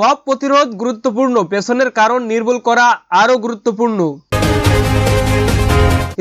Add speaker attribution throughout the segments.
Speaker 1: Mob প্রতিরোধ গুরুত্বপূর্ণ পেছনের কারণ নির্মূল করা আরও গুরুত্বপূর্ণ।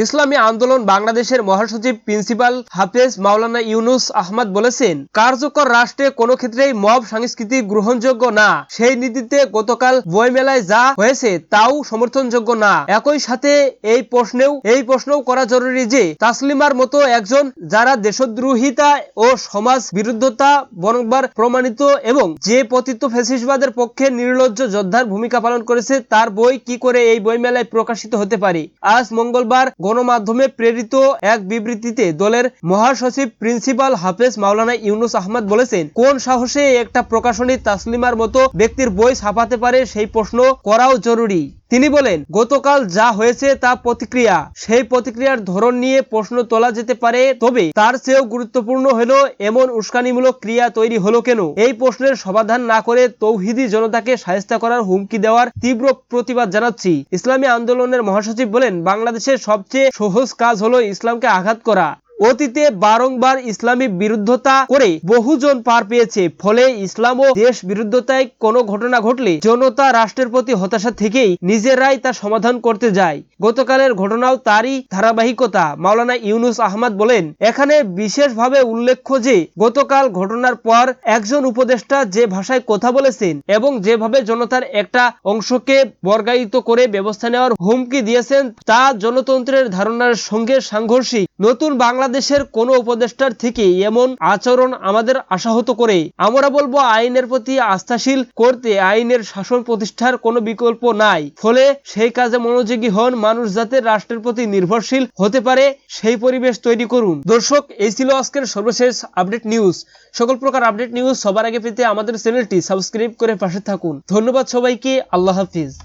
Speaker 1: ইসলামী আন্দোলন বাংলাদেশের মহাসচিব প্রিন্সিপাল হাফেজ মাওলানা ইউনুস আহমদ বলেছেন, কার্যকর রাষ্ট্রে কোনো ক্ষেত্রেই মব সংস্কৃতি গ্রহণযোগ্য না। সেই নীতিতে গতকাল বইমেলায় যা হয়েছে তাও সমর্থনযোগ্য না। একই সাথে এই প্রশ্নেও, এই প্রশ্নও করা জরুরি যে, তাসলিমার মতো একজন যারা দেশদ্রোহিতা ও সমাজ বিরুদ্ধতা বরংবার প্রমাণিত এবং যে পতিত ফ্যাসিসবাদের পক্ষে নির্লজ্জ যোদ্ধার ভূমিকা পালন করেছে, তার বই কি করে এই বইমেলায় প্রকাশিত হতে পারে? আজ মঙ্গলবার গণমাধ্যমে প্রেরিত এক বিবৃতিতে দলের মহাসচিব প্রিন্সিপাল হাফেজ মাওলানা ইউনুস আহমদ বলেছেন, কোন সাহসে একটা প্রকাশনী তাসলিমার মতো ব্যক্তির বই ছাপাতে পারে সেই প্রশ্ন করাও জরুরি। তিনি বলেন, গতকাল যা হয়েছে তা প্রতিক্রিয়া। সেই প্রতিক্রিয়ার ধরন নিয়ে প্রশ্ন তোলা যেতে পারে, তবে তার চেয়েও গুরুত্বপূর্ণ হলো এমন উস্কানিমূলক ক্রিয়া তৈরি হলো কেন। এই প্রশ্নের সমাধান না করে তৌহিদি জনতাকে সাহেস্তা করার হুমকি দেওয়ার তীব্র প্রতিবাদ জানাচ্ছি। ইসলামী আন্দোলনের মহাসচিব বলেন, বাংলাদেশের সবচেয়ে সহজ কাজ হলো ইসলামকে আঘাত করা। অতীতে বারংবার ইসলামী বিরুদ্ধতা করে বহুজন পার পেয়েছে। ফলে ইসলাম ও দেশ বিরুদ্ধতায় কোনো ঘটনা ঘটলে জনতা রাষ্ট্রের প্রতি হতাশা থেকেই নিজেরাই তা সমাধান করতে যায়। গতকালের ঘটনাও তারই ধারাবাহিকতা। মাওলানা ইউনুস আহমদ বলেন, এখানে বিশেষভাবে উল্লেখ্য যে, গতকাল ঘটনার পর একজন উপদেষ্টা যে ভাষায় কথা বলেছেন এবং যেভাবে জনতার একটা অংশকে বর্গায়িত করে ব্যবস্থা নেওয়ার হুমকি দিয়েছেন, তা জনতন্ত্রের ধারণার সঙ্গে সাংঘর্ষিক। নতুন বাংলাদেশের কোন উপদেষ্টার থেকে এমন আচরণ আমাদের আশাহত করে। আমরা বলব আইনের প্রতি আস্থাশীল করতে আইনের শাসন প্রতিষ্ঠার কোনো বিকল্প নাই। ফলে সেই কাজে মনোযোগী হন মানুষ যাতে রাষ্ট্রের প্রতি নির্ভরশীল হতে পারে, সেই পরিবেশ তৈরি করুন। দর্শক, এই ছিল আজকের সর্বশেষ আপডেট নিউজ। সকল প্রকার আপডেট নিউজ সবার আগে পেতে আমাদের চ্যানেলটি সাবস্ক্রাইব করে পাশে থাকুন। ধন্যবাদ সবাইকে, আল্লাহ হাফিজ।